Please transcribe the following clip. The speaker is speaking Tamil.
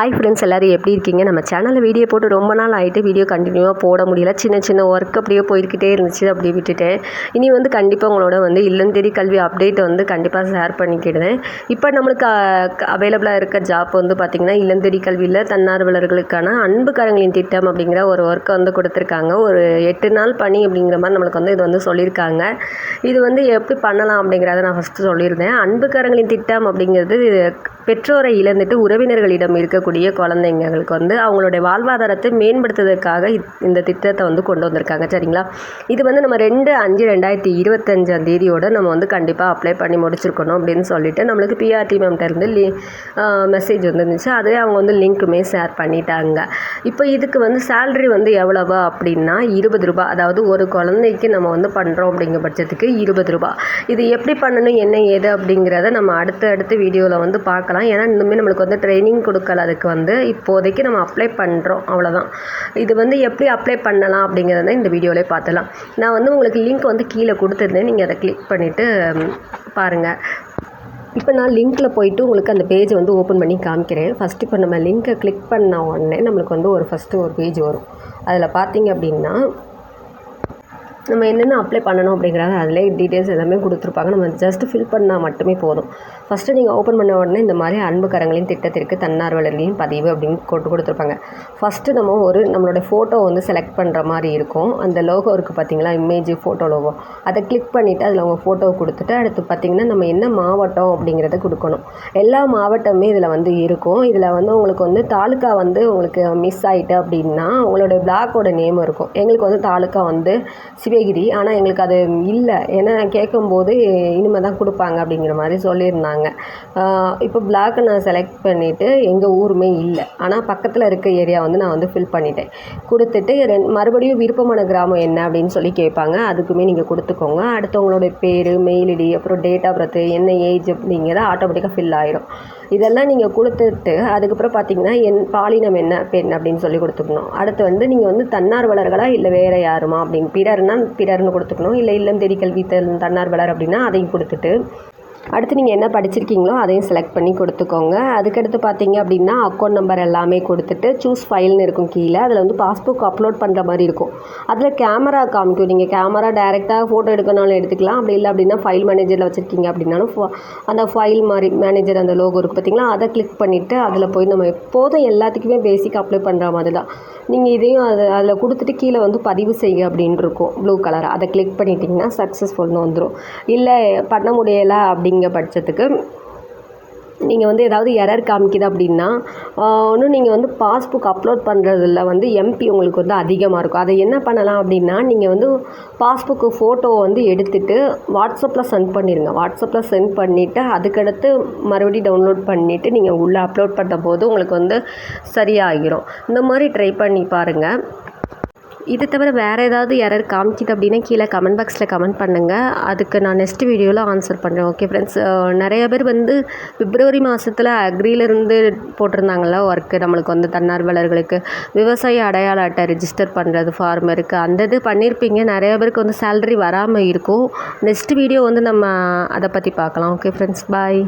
ஹாய் ஃப்ரெண்ட்ஸ் எல்லோரும் எப்படி இருக்கீங்க? நம்ம சேனலில் வீடியோ போட்டு ரொம்ப நாள் ஆகிட்டு வீடியோ கண்டினியூவாக போட முடியல. சின்ன சின்ன ஒர்க் அப்படியே போய்கிட்டே இருந்துச்சு அப்படியே விட்டுட்டேன். இனி வந்து கண்டிப்பாக உங்களோட வந்து இல்லம் தேடி கல்வி அப்டேட் வந்து கண்டிப்பாக ஷேர் பண்ணிக்கிடுவேன். இப்போ நம்மளுக்கு அவைலபிளாக இருக்க ஜாப் வந்து பார்த்திங்கன்னா இல்லம் தேடி கல்வியில் தன்னார்வலர்களுக்கான அன்புக்காரங்களின் திட்டம் அப்படிங்கிற ஒரு ஒர்க்கை வந்து கொடுத்துருக்காங்க. ஒரு எட்டு நாள் பணி அப்படிங்கிற மாதிரி நம்மளுக்கு வந்து இது வந்து சொல்லியிருக்காங்க. இது வந்து எப்படி பண்ணலாம் அப்படிங்கிறத நான் ஃபஸ்ட்டு சொல்லியிருந்தேன். அன்புக்காரங்களின் திட்டம் அப்படிங்கிறது பெற்றோரை இழந்துட்டு உறவினர்களிடம் இருக்கக்கூடிய குழந்தைங்களுக்கு வந்து அவங்களுடைய வாழ்வாதாரத்தை மேம்படுத்துவதற்காக இந்த திட்டத்தை வந்து கொண்டு வந்திருக்காங்க. சரிங்களா? இது வந்து நம்ம ரெண்டு அஞ்சு ரெண்டாயிரத்தி இருபத்தஞ்சாம் தேதியோடு நம்ம வந்து கண்டிப்பாக அப்ளை பண்ணி முடிச்சிருக்கணும் அப்படின்னு சொல்லிட்டு நம்மளுக்கு பிஆர்டி மேம்கிட்டேருந்து லி மெசேஜ் வந்துருந்துச்சு. அதே அவங்க வந்து லிங்க்குமே ஷேர் பண்ணிட்டாங்க. இப்போ இதுக்கு வந்து சேல்ரி வந்து எவ்வளவு அப்படின்னா இருபது ரூபா. அதாவது ஒரு குழந்தைக்கு நம்ம வந்து பண்ணுறோம் அப்படிங்கிற பட்சத்துக்கு இருபது ரூபா. இது எப்படி பண்ணணும் என்ன ஏது அப்படிங்கிறத நம்ம அடுத்த அடுத்த வீடியோவில் வந்து பார்க்கலாம். ஏன்னா இன்னுமே நம்மளுக்கு வந்து ட்ரைனிங் கொடுக்கல. அதுக்கு வந்து இப்போதைக்கு நம்ம அப்ளை பண்ணுறோம் அவ்வளோதான் இது வந்து எப்படி அப்ளை பண்ணலாம் அப்படிங்கிறத இந்த வீடியோவிலே பார்த்துலாம் நான் வந்து உங்களுக்கு லிங்க் வந்து கீழே கொடுத்துருந்தேன். நீங்கள் அதை கிளிக் பண்ணிவிட்டு பாருங்கள் இப்போ நான் லிங்க்கில் போயிட்டு உங்களுக்கு அந்த பேஜை வந்து ஓப்பன் பண்ணி காமிக்கிறேன். ஃபஸ்ட்டு இப்போ நம்ம லிங்க்கை கிளிக் பண்ண உடனே நம்மளுக்கு வந்து ஒரு ஃபஸ்ட்டு ஒரு பேஜ் வரும். அதில் பார்த்தீங்க அப்படின்னா நம்ம என்னென்ன அப்ளை பண்ணணும் அப்படிங்கிறத அதிலே டீட்டெயில்ஸ் எல்லாமே கொடுத்துருப்பாங்க. நம்ம ஜஸ்ட் ஃபில் பண்ணால் மட்டுமே போதும். ஃபஸ்ட்டு நீங்கள் ஓப்பன் பண்ண உடனே இந்த மாதிரி அன்புக்கரங்களின் திட்டத்திற்கு தன்னார்வலர்களின் பதிவு அப்படின்னு கொண்டு கொடுத்துருப்பாங்க. ஃபஸ்ட்டு நம்ம ஒரு நம்மளோட ஃபோட்டோ வந்து செலக்ட் பண்ணுற மாதிரி இருக்கும். அந்த லோகோ இருக்குது பார்த்தீங்களா இமேஜ் ஃபோட்டோ லோகோ அதை கிளிக் பண்ணிவிட்டு அதில் உங்கள் ஃபோட்டோவை கொடுத்துட்டு அடுத்து பார்த்திங்கன்னா நம்ம என்ன மாவட்டம் அப்படிங்கிறத கொடுக்கணும். எல்லா மாவட்டமே இதில் வந்து இருக்கும். இதில் வந்து உங்களுக்கு வந்து தாலுக்கா வந்து உங்களுக்கு மிஸ் ஆகிட்டு அப்படின்னா உங்களோட பிளாக்கோட நேம் இருக்கும். எங்களுக்கு வந்து தாலுக்கா வந்து சிவகிரி ஆனால் எங்களுக்கு அது இல்லை. ஏன்னா கேட்கும்போது இனிமேல் தான் கொடுப்பாங்க அப்படிங்கிற மாதிரி சொல்லியிருந்தாங்க. இப்போ பிளாக்கை நான் செலக்ட் பண்ணிவிட்டு எங்கள் ஊருமே இல்லை. ஆனால் பக்கத்தில் இருக்க ஏரியா வந்து நான் வந்து ஃபில் பண்ணிட்டேன். கொடுத்துட்டு ரெண் மறுபடியும் விருப்பமான கிராமம் என்ன அப்படின்னு சொல்லி கேட்பாங்க. அதுக்குமே நீங்கள் கொடுத்துக்கோங்க. அடுத்தவங்களோட பேர் மெயில் ஐடி அப்புறம் டேட் ஆஃப் பர்த் என்ன ஏஜ் அப்படிங்கிறத ஆட்டோமேட்டிக்காக ஃபில் ஆயிரும். இதெல்லாம் நீங்கள் கொடுத்துட்டு அதுக்கப்புறம் பார்த்தீங்கன்னா என் பாலினம் என்ன பெண் அப்படின்னு சொல்லி கொடுத்துக்கணும். அடுத்து வந்து நீங்கள் வந்து தன்னார்வலர்களா இல்லை வேறு யாருமா அப்படின்னு பிறர்னா பிறர்னு கொடுத்துக்கணும். இல்லை இல்லம் தேடி கல்வி தன்னார்வலர் அப்படின்னா அதையும் கொடுத்துட்டு அடுத்து நீங்கள் என்ன படிச்சிருக்கீங்களோ அதையும் செலக்ட் பண்ணி கொடுத்துக்கோங்க. அதுக்கடுத்து பார்த்தீங்க அப்படின்னா அக்கௌண்ட் நம்பர் எல்லாமே கொடுத்துட்டு சூஸ் ஃபைல்னு இருக்கும் கீழே. அதில் வந்து பாஸ்புக் அப்லோட் பண்ணுற மாதிரி இருக்கும். அதில் கேமரா காமிக்கும் நீங்கள் கேமரா டேரெக்டாக ஃபோட்டோ எடுக்கணும்னு எடுத்துக்கலாம். அப்படி இல்லை அப்படின்னா ஃபைல் மேனேஜரில் வச்சுருக்கீங்க அப்படின்னாலும் அந்த ஃபைல் மாதிரி மேனேஜர் அந்த லோகோ இருக்குது பார்த்தீங்களா அதை கிளிக் பண்ணிவிட்டு அதில் போய் நம்ம எப்போதும் எல்லாத்துக்குமே பேசிக் அப்ளை பண்ணுற மாதிரி தான். நீங்கள் இதையும் அதை அதில் கொடுத்துட்டு கீழே வந்து பதிவு செய்ய அப்படின்னு இருக்கும். ப்ளூ கலர் அதை கிளிக் பண்ணிட்டீங்கன்னா சக்ஸஸ்ஃபுல்னு வந்துடும் இல்லை பண்ண முடியலை அப்படிங்கிற பட்சத்துக்கு நீங்கள் வந்து ஏதாவது எரர் காமிக்குது அப்படின்னா ஒன்றும் நீங்கள் வந்து பாஸ்புக் அப்லோட் பண்ணுறதுல வந்து எம்பி உங்களுக்கு வந்து அதிகமாக இருக்கும். அதை என்ன பண்ணலாம் அப்படின்னா நீங்கள் வந்து பாஸ்புக்கு ஃபோட்டோவை வந்து எடுத்துகிட்டு வாட்ஸ்அப்பில் சென்ட் பண்ணிடுங்க வாட்ஸ்அப்பில் சென்ட் பண்ணிவிட்டு அதுக்கடுத்து மறுபடியும் டவுன்லோட் பண்ணிவிட்டு நீங்கள் உள்ளே அப்லோட் பண்ணும்போது உங்களுக்கு வந்து சரியாகிடும் இந்த மாதிரி ட்ரை பண்ணி பாருங்கள் இது தவிர வேறு ஏதாவது எரர் காமிக்குது அப்படின்னா கீழே கமெண்ட் பாக்ஸில் கமெண்ட் பண்ணுங்கள் அதுக்கு நான் நெக்ஸ்ட் வீடியோவில் ஆன்சர் பண்ணுறேன் ஓகே ஃப்ரெண்ட்ஸ் நிறைய பேர் வந்து பிப்ரவரி மாதத்தில் அக்ரியிலேருந்து போட்டிருந்தாங்கள ஒர்க்கு நம்மளுக்கு வந்து தன்னார்வலர்களுக்கு விவசாய அடையாள அட்டை ரிஜிஸ்டர் பண்ணுறது ஃபார்ம் இருக்குது அந்த இது பண்ணியிருப்பீங்க நிறைய பேருக்கு வந்து சேல்ரி வராமல் இருக்கும். நெக்ஸ்ட் வீடியோ வந்து நம்ம அதை பற்றி பார்க்கலாம். Okay friends bye